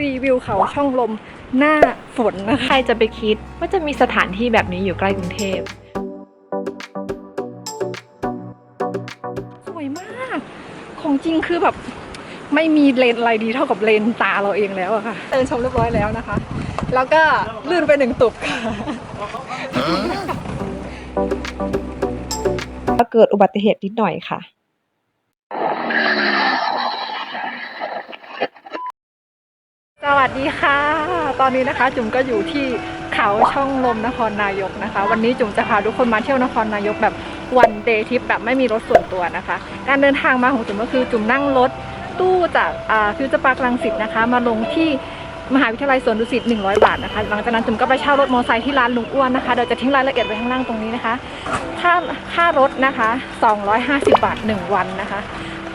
รีวิวเขาช่องลมหน้าฝนนะคะ ใครจะไปคิดว่าจะมีสถานที่แบบนี้อยู่ใกล้กรุงเทพ สวยมาก ของจริงคือแบบไม่มีเลนอะไรดีเท่ากับเลนตาเราเองแล้วอะค่ะเดินชมเรียบร้อยแล้วนะคะ แล้วก็ลื่นไปหนึ่งตุกค่ะก็เกิดอุบัติเหตุนิดหน่อยค่ะ วัสดีค่ะ ตอนนี้นะคะจุ๋มก็อยู่ที่เขาช่องลมนครนายกนะคะ วันนี้จุ๋มจะพาทุกคนมาเที่ยวนครนายกแบบวันเดย์ทริปแบบไม่มีรถส่วนตัวนะคะ การเดินทางมาของจุ๋มก็คือจุ๋มนั่งรถตู้จากฟิวเจอร์พาร์คลังสิตนะคะ มาลงที่มหาวิทยาลัยสวนดุสิต100 บาทนะคะ หลังจากนั้นจุ๋มก็ไปเช่ารถมอเตอร์ไซค์ที่ร้านลุงอ้วนนะคะเดี๋ยวจะทิ้งรายละเอียดไว้ข้างล่างตรงนี้นะคะ ค่าค่ารถนะคะ 250 บาท 1 วันนะคะ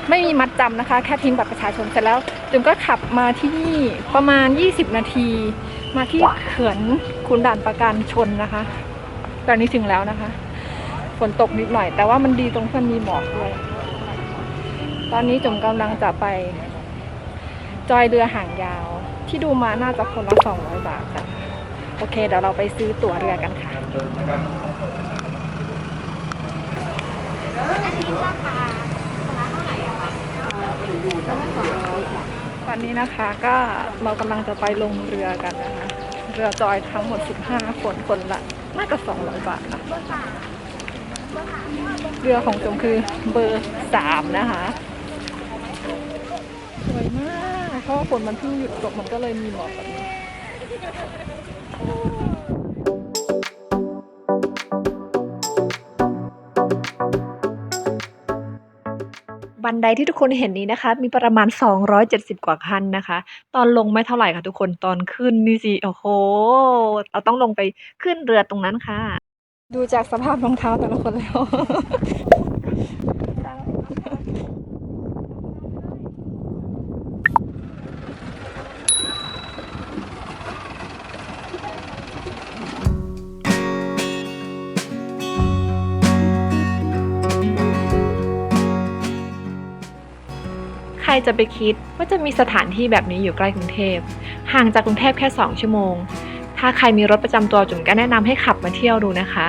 ไม่มีมัดจำนะคะ แค่ทิ้งบัตรประชาชนเสร็จแล้วจุ๋มก็ขับมาที่นี่ประมาณ 20 นาที มาที่เขื่อนขุนด่านประการชนนะคะ ตอนนี้ถึงแล้วนะคะ ฝนตกนิดหน่อย แต่ว่ามันดีตรงที่มันมีหมอกด้วยตอนนี้จุ๋มกำลังจะไป จอยเรือหางยาว ที่ดูมาน่าจะคนละ 200 บาทค่ะโอเค เดี๋ยวเราไปซื้อตั๋วเรือกันค่ะอันนี้ราคา ตอนนี้นะคะก็เรากำลังจะไปลงเรือกันนะคะ เรือจอยทั้งหมด 15 คนคนละน่าจะ200บาทนะเรือของจมคือเบอร์สามนะคะสวยมากเพราะว่าฝนมันเพิ่งหยุดตกมันก็เลยมีหมอกแบบนี้ บันไดที่ทุกคนเห็นนี้นะคะ มีประมาณ 270 กว่าขั้นนะคะ ตอนลงไม่เท่าไหร่ค่ะทุกคนตอนขึ้นนี่สิโอ้โหเราต้องลงไปขึ้นเรือตรงนั้นค่ะ ดูจากสภาพรองเท้าแต่ละคนแล้ว ครจะไปคิดว่าจะมีสถานที่แบบนี้อยู่ใกล้กรุงเทพ ห่างจากกรุงเทพแค่ 2 ชั่วโมง ถ้าใครมีรถประจำตัวจุ๋มก็แนะนำให้ขับมาเที่ยวดูนะคะ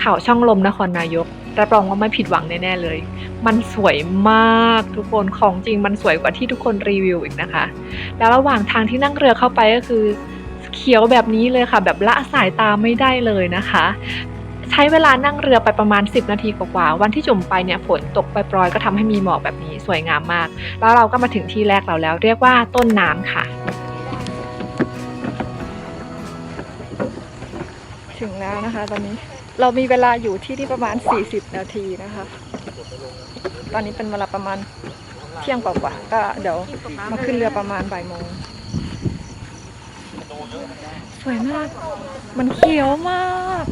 เขาช่องลมนครนายกรับรองว่าไม่ผิดหวังแน่ๆเลย มันสวยมากทุกคน ของจริงมันสวยกว่าที่ทุกคนรีวิวอีกนะคะ แล้วระหว่างทางที่นั่งเรือเข้าไปก็คือเขียวแบบนี้เลยค่ะ แบบละสายตาไม่ได้เลยนะคะ ใช้เวลานั่งเรือไปประมาณ 10 นาทีกว่าๆวันที่จุ่มไปเนี่ยฝนตกปล่อยๆก็ทำให้มีหมอกแบบนี้สวยงามมาก แล้วเราก็มาถึงที่แรกเราแล้ว เรียกว่าต้นน้ำค่ะ ถึงแล้วนะคะ ตอนนี้เรามีเวลาอยู่ที่ที่ประมาณ 40 นาทีนะคะ ตอนนี้เป็นเวลาประมาณเที่ยงกว่าๆก็เดี๋ยวมาขึ้นเรือประมาณบ่ายโมงสวยมาก มันเขียวมาก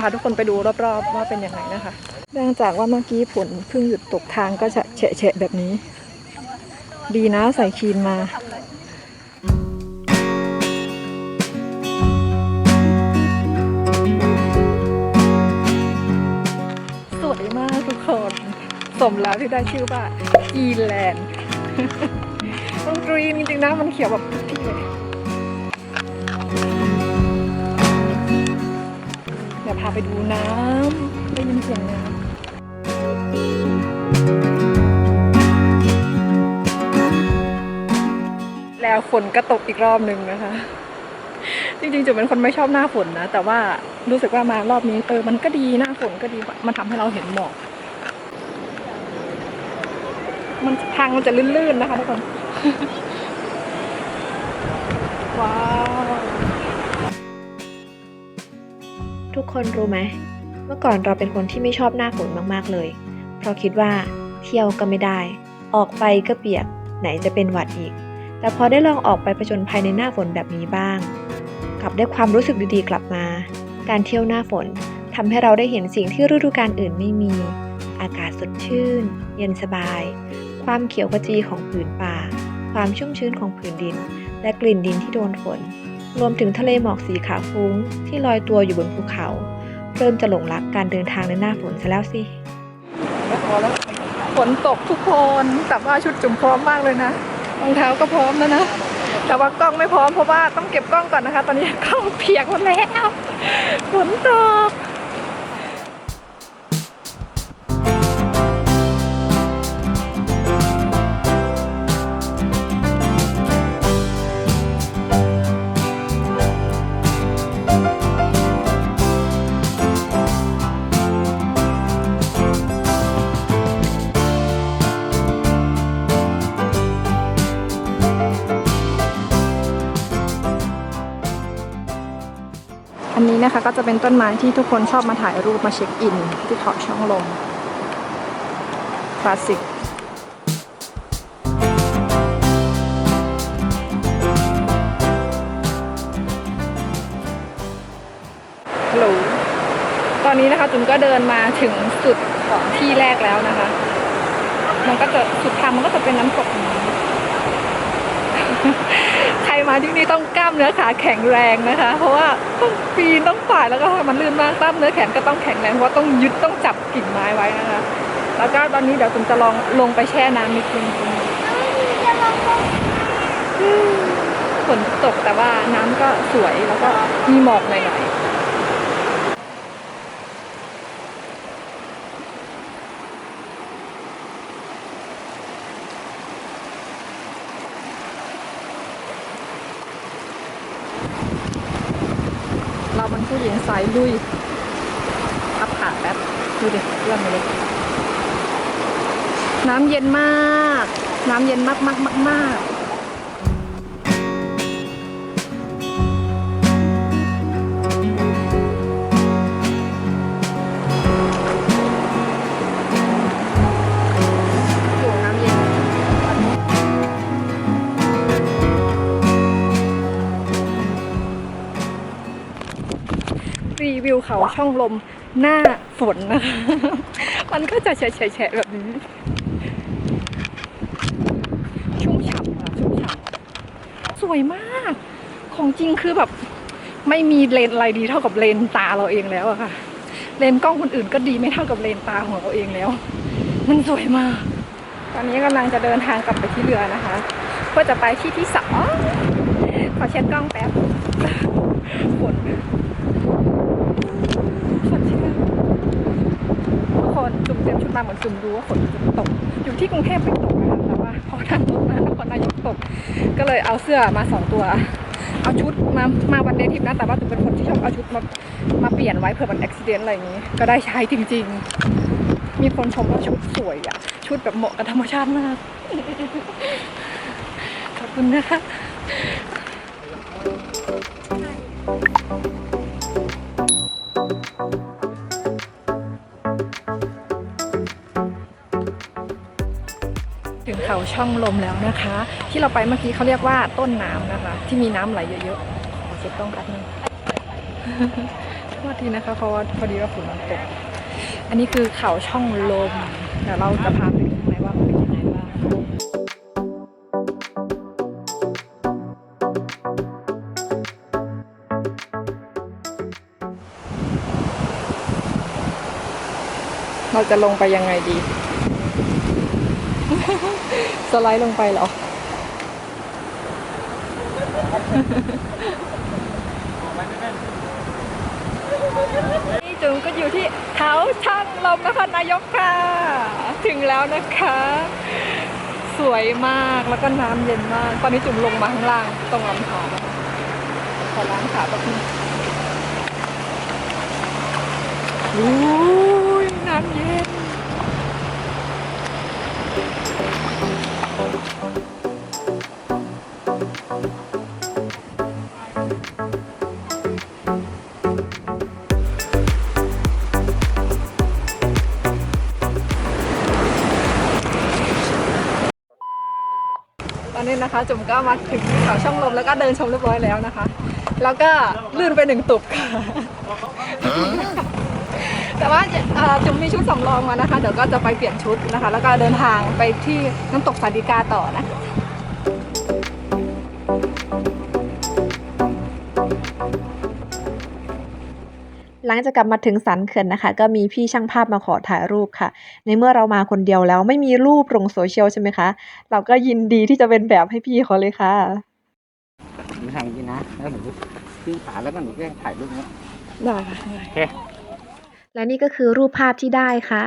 พาทุกคนไปดูรอบๆ ว่าเป็นยังไงนะคะ เนื่องจากว่าเมื่อกี้ฝนเพิ่งหยุดตกทางก็จะเฉะๆแบบนี้ ดีนะใส่ครีมมาสวยมากทุกคนสมแล้วที่ได้ชื่อว่าอีแลนด์มันกรีนจริงๆนะมันเขียวแบบ พาไปดูน้ำได้ยินเสียงน้ำแล้วฝนก็ตกอีกรอบหนึ่งนะคะ จริงๆจุ๋มเป็นคนไม่ชอบหน้าฝนนะ แต่ว่ารู้สึกว่ามารอบนี้เออมันก็ดีหน้าฝนก็ดีมันทำให้เราเห็นหมอก มันทางมันจะลื่นๆนะคะทุกคน ว้าว ทุกคนรู้ไหมเมื่อก่อนเราเป็นคนที่ไม่ชอบหน้าฝนมากๆเลย เพราะคิดว่าเที่ยวก็ไม่ได้ ออกไปก็เปียก ไหนจะเป็นหวัดอีก แต่พอได้ลองออกไปผจญภัยในหน้าฝนแบบนี้บ้าง กลับได้ความรู้สึกดีๆกลับมา การเที่ยวหน้าฝนทำให้เราได้เห็นสิ่งที่ฤดูกาลอื่นไม่มี อากาศสดชื่น เย็นสบาย ความเขียวขจีของผืนป่า ความชุ่มชื้นของผืนดิน และกลิ่นดินที่โดนฝน รวมถึงทะเลหมอกสีขาวฟุ้ง ที่ลอยตัวอยู่บนภูเขา เริ่มจะหลงรักการเดินทางในหน้าฝนซะแล้วสิฝนตกทุกคนแต่ว่าชุดจุ่มพร้อมมากเลยนะรองเท้าก็พร้อมแล้วนะ แต่ว่ากล้องไม่พร้อมเพราะว่าต้องเก็บกล้องก่อนนะคะ ตอนนี้กล้องเปียกหมดแล้วฝนตก นะคะก็จะเป็นต้นไม้ที่ทุกคนชอบมาถ่ายรูปมาเช็คอิน ที่เขาช่องลมคลาสสิกฮัลโหลตอนนี้นะคะจุนก็เดินมาถึงสุดของที่แรกแล้วนะคะ มันก็จะสุดทางมันก็จะเป็นน้ำตกนี้ มาที่นี่ต้องกล้ามเนื้อขาแข็งแรงนะคะ เพราะว่าต้องปีนต้องป่ายแล้วก็มันลื่นมากกล้ามเนื้อแขนก็ต้องแข็งแรงเพราะว่าต้องยึดต้องจับกิ่งไม้ไว้นะคะ แล้วก็ตอนนี้เดี๋ยวคุณจะลองลงไปแช่น้ำนิดนึงอืมฝนตกแต่ว่าน้ำก็สวยแล้วก็มีหมอกหน่อยๆเรามันผู้ หญิงสายลุยพับขาแป๊บดูดิเรื่องเลยน้ำเย็นมาก น้ำเย็นมากมากมากมาก รีวิวเขาช่องลมหน้าฝนนะคะ มันก็จะแฉะๆแบบนี้ ชุ่มฉ่ำอะชุ่มฉ่ำสวยมาก ของจริงคือแบบ ไม่มีเลนอะไรดีเท่ากับเลนตาเราเองแล้วอะค่ะ เลนกล้องคนอื่นก็ดีไม่เท่ากับเลนตาของเราเองแล้ว มันสวยมาก ตอนนี้กำลังจะเดินทางกลับไปที่เรือนะคะเพื่อจะไปที่ที่สองขอเช็ดกล้องแป๊บฝนฝนชื่นทุกค นจุ่มเตรียมชุดมาเหมือนจุ่มรู้ว่าฝนจะตก อยู่ที่กรุงเทพไม่ตกนะคะแต่ว่าพอทางรถมานครนายกตก ก็เลยเอาเสื้อมาสองตัว เอาชุดมามาวันเดย์ทริปนะแต่ว่าจุ๋มเป็นคนที่ชอบเอาชุดมามาเปลี่ยนไว้เผื่อมันอุบิเหตุอะไรอย่างนี้ ก็ได้ใช้จริง ๆ มีคนชมว่าชุดสวยอะชุดแบบเหมาะกับธรรมชาติมากขอบคุณนะคะ เขาช่องลมแล้วนะคะ ที่เราไปเมื่อกี้เขาเรียกว่าต้นน้ำนะคะ ที่มีน้ำไหลเยอะๆขอเช็ดกล้องแป๊บนึงโทษทีนะคะเพราะว่าพอดีว่าฝนมันตกอันนี้คือเขาช่องลมเดี๋ยวเราจะพาไปดูข้างในว่ามันเป็นยังไงบ้างเราจะลงไปยังไงดี สไลด์ลงไปเหรอ นี่จุ๋มก็อยู่ที่เขาช่างลมนครนายกค่ะ ถึงแล้วนะคะ สวยมากแล้วก็น้ำเย็นมาก ตอนนี้จุ๋มลงมาข้างล่างตรงลำธารขอล้างขาแป๊บนึงอุ้ยน้ำเย็น ตอนนี้นะคะจุ๋มก็มาถึงเขาช่องลมแล้วก็เดินชมเรียบร้อยแล้วนะคะ แล้วก็ลื่นไปหนึ่งตุบค่ะ แต่ว่าเอ่อจุ๋มมีชุดสำรองมานะคะ เดี๋ยวก็จะไปเปลี่ยนชุดนะคะ แล้วก็เดินทางไปที่น้ำตกสาดิกาต่อนะคะหลังจากกลับมาถึงสันเขื่อนนะคะ ก็มีพี่ช่างภาพมาขอถ่ายรูปค่ะ ในเมื่อเรามาคนเดียวแล้วไม่มีรูปลงโซเชียลใช่ไหมคะ เราก็ยินดีที่จะเป็นแบบให้พี่เขาเลยค่ะหนูทำอย่างนี้นะแล้วหนูขึ้นขาแล้วก็หนูแกล้งถ่ายรูปเนี้ยได้ค่ะโอเค และนี่ก็คือรูปภาพที่ได้ค่ะ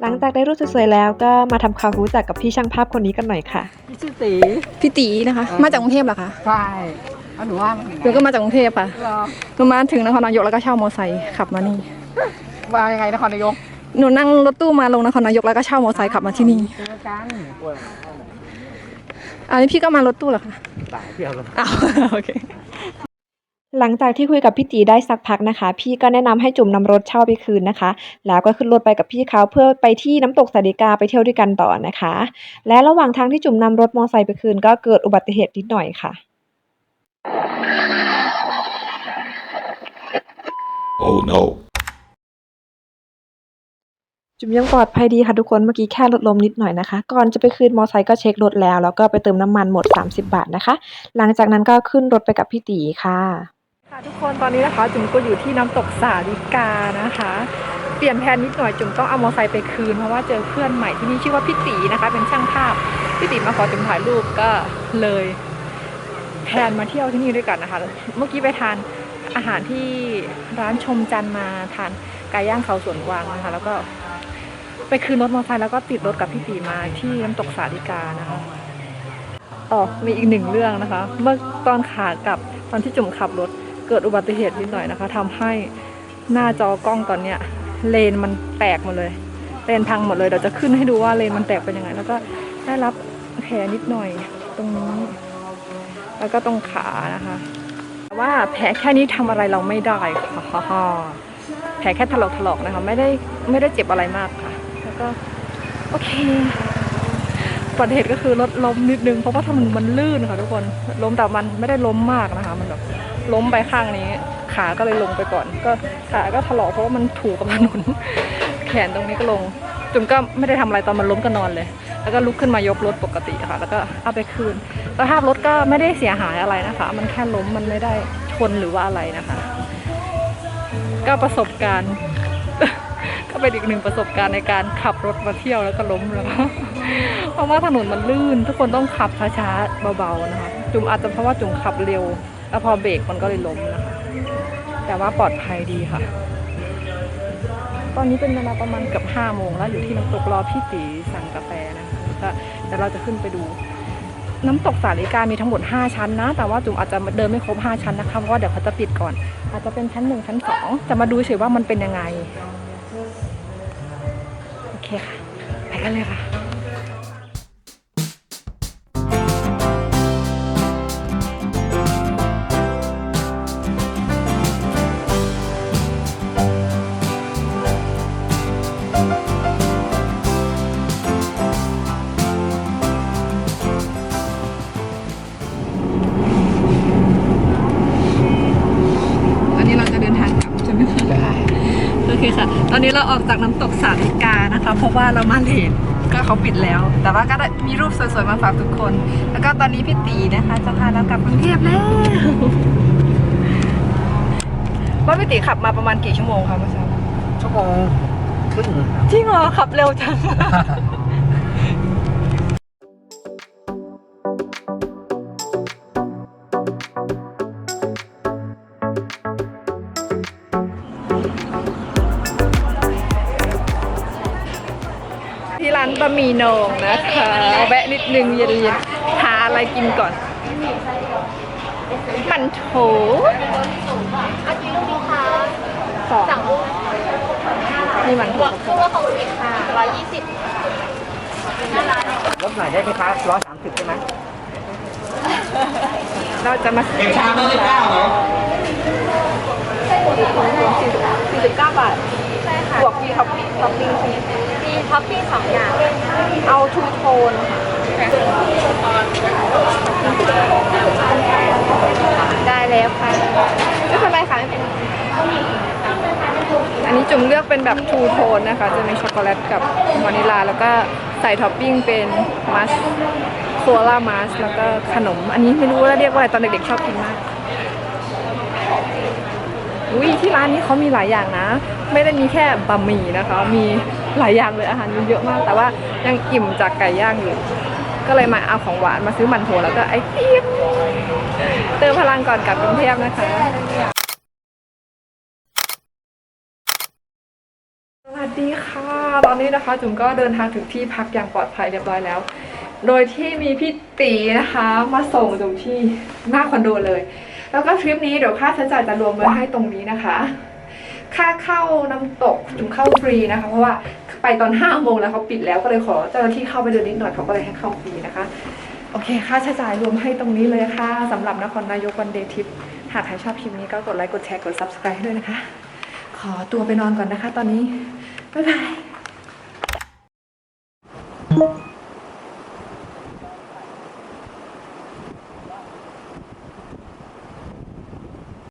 หลังจากได้รูปสวยๆแล้วก็มาทำความรู้จักกับพี่ช่างภาพคนนี้กันหน่อยค่ะ พี่ชื่อตี พี่ตีนะคะอ่ามาจากกรุงเทพเหรอคะ ใช่แล้วหนูว่าหนูก็มาจากกรุงเทพค่ะรอหนูมาถึงนครนายกแล้วก็เช่ามอเตอร์ไซค์ขับมานี่ มายังไงนครนายก หนูนั่งรถตู้มาลงนครนายกแล้วก็เช่ามอเตอร์ไซค์ขับมาที่นี่เจอกันปวดอันนี้พี่ก็มารถตู้เหรอคะ สายเที่ยวเลยอ้าวโอเค หลังจากที่คุยกับพี่ตีได้สักพักนะคะ พี่ก็แนะนำให้จุ่มนำรถเช่าไปคืนนะคะ แล้วก็ขึ้นรถไปกับพี่เขาเพื่อไปที่น้ำตกสาริกาไปเที่ยวด้วยกันต่อนะคะ และระหว่างทางที่จุ่มนำรถมอไซค์ไปคืน ก็เกิดอุบัติเหตุนิดหน่อยค่ะ Oh no. จุ๋มยังปลอดภัยดีค่ะทุกคนเมื่อกี้แค่รถล้มนิดหน่อยนะคะ ก่อนจะไปคืนมอไซค์ก็เช็ครถแล้ว แล้วก็ไปเติมน้ำมันหมด 30 บาทนะคะ หลังจากนั้นก็ขึ้นรถไปกับพี่ตีค่ะค่ะ ทุกคนตอนนี้นะคะจุ๋มก็อยู่ที่น้ำตกสาริกานะคะ เปลี่ยนแผนนิดหน่อยจุ๋มต้องเอามอไซค์ไปคืนเพราะว่าเจอเพื่อนใหม่ที่นี่ชื่อว่าพี่ตีนะคะ เป็นช่างภาพพี่ตีมาขอจุ๋มถ่ายรูปก็เลยแพนมาเที่ยวที่นี่ด้วยกันนะคะ เมื่อกี้ไปทานอาหารที่ร้านชมจันมาทานไก่ย่างเขาสวนกวางนะคะ แล้วก็ ไปคืนรถมอเตอร์ไซค์แล้วก็ติดรถกับพี่ตีมาที่น้ำตกสาริกานะคะอ๋อมีอีกหนึ่งเรื่องนะคะ เมื่อตอนขากลับตอนที่จุ่มขับรถเกิดอุบัติเหตุนิดหน่อยนะคะทำให้หน้าจอกล้องตอนเนี้ยเลนมันแตกหมดเลยเลนพังหมดเลยเดี๋ยวจะขึ้นให้ดูว่าเลนมันแตกเป็นยังไง แล้วก็ได้รับแผลนิดหน่อยตรงนี้แล้วก็ตรงขานะคะแต่ว่าแผลแค่นี้ทำอะไรเราไม่ได้ค่ะแผลแค่ถลอกถลอกๆนะคะ ไม่ได้ไม่ได้เจ็บอะไรมากค่ะ ก็โอเคอุบัติเหตุก็คือรถล้มนิดนึงเพราะว่าถนนมันลื่นค่ะทุกคนล้มแต่มันไม่ได้ล้มมากนะคะ มันแบบล้มไปข้างนี้ ขาก็เลยลงไปก่อน ก็ขาก็ถลอกเพราะว่ามันถูกกับถนนแขนตรงนี้ก็ลงจุ๋มก็ไม่ได้ทำอะไรตอนมันล้มก็นอนเลย แล้วก็ลุกขึ้นมายกรถปกติค่ะ แล้วก็เอาไปคืนสภาพรถก็ไม่ได้เสียหายอะไรนะคะ มันแค่ล้มมันไม่ได้ชนหรือว่าอะไรนะคะ ก็ประสบการณ์ เป็นอีกหนึ่งประสบการณ์ในการขับรถมาเที่ยวแล้วก็ล้มแล้วเพราะว่าถนนมันลื่น ทุกคนต้องขับช้าๆเบาๆนะคะจุ่มอาจจะเพราะว่าจุ่มขับเร็วแล้วพอเบรกมันก็เลยล้มนะคะแต่ว่าปลอดภัยดีค่ะ ตอนนี้เป็นเวลาประมาณเกือบห้าโมงแล้วอยู่ที่น้ำตกรอพี่ตีสั่งกาแฟนะคะก็เดี๋ยวเราจะขึ้นไปดูน้ำตกสาลิกามีทั้งหมด 5 ชั้นนะ แต่ว่าจุ๋มอาจจะเดินไม่ครบ 5 ชั้นนะคะ เพราะว่าเดี๋ยวเขาจะปิดก่อน อาจจะเป็นชั้น 1 ชั้น 2 จะมาดูเฉยว่ามันเป็นยังไง คค่ะ ไปกันเลยค่ะ คค่ะ ตอนนี้เราออกจากน้ำตกสาลิกานะคะ เพราะว่าเรามาเลทก็เขาปิดแล้ว แต่ว่าก็ได้มีรูปสวยๆมาฝากทุกคน แล้วก็ตอนนี้พี่ตีนะคะจะพาเรากลับกรุงเทพแล้วว่าพี่ตีขับมาประมาณกี่ชั่วโมงคะเมื่อเช้าชั่วโมงครึ่งจริงเหรอขับเร็วจัง บะหมี่โหนงนะคะแวะนิดนึงเย็นๆหาอะไรกินก่อน มันโถสองนี่มันโถลดหน่อยได้ไหมคะร้อยสามสิบใช่ไหมเราจะมาซื้อชามละสิบเก้าเหรอสี่สิบเก้าบาท ใช่ค่ะบวกมีท็อปปิ้งท็อปปิ้งใช่ไหมมีท็อปปิ้งสองอย่าง เอาทูโทนได้แล้วค่ะไม่เป็นไรค่ะไม่เป็นอันนี้จุ่มเลือกเป็นแบบทูโทนนะคะ จะมีช็อกโกแลตกับวานิลา แล้วก็ใส่ท็อปปิ้งเป็นมัสโคลามาสแล้วก็ขนม อันนี้ไม่รู้ว่าเรียกว่าอะไรตอนเด็กๆชอบกินมากอุ้ยที่ร้านนี้เขามีหลายอย่างนะ ไม่ได้มีแค่บะหมี่นะคะ มี หลายอย่างเลยอาหารเยอะมาก แต่ว่ายังอิ่มจากไก่ย่างอยู่ ก็เลยมาเอาของหวานมาซื้อมันโถแล้วก็ไอติมเติมพลังก่อนกลับกรุงเทพนะคะสวัสดีค่ะ ตอนนี้นะคะจุ๋มก็เดินทางถึงที่พักอย่างปลอดภัยเรียบร้อยแล้ว โดยที่มีพี่ตีนะคะมาส่งจุ๋มที่หน้าคอนโดเลย แล้วก็ทริปนี้เดี๋ยวค่าใช้จ่ายจะรวมไว้ให้ตรงนี้นะคะค่าเข้าน้ำตกจุ๋มเข้าฟรีนะคะ เพราะว่า ไปตอนห้าโมงแล้วเขาปิดแล้วก็เลยขอเจ้าหน้าที่เข้าไปดูนิดหน่อยเขาก็เลยให้เข้าฟรีนะคะ โอเค ค่าใช้จ่ายรวมให้ตรงนี้เลยค่ะสำหรับนครนายกวันเดย์ทิปหากใครชอบคลิปนี้ก็กดไลค์กดแชร์กด subscribe ด้วยนะคะ ขอตัวไปนอนก่อนนะคะ ตอนนี้บ๊ายบาย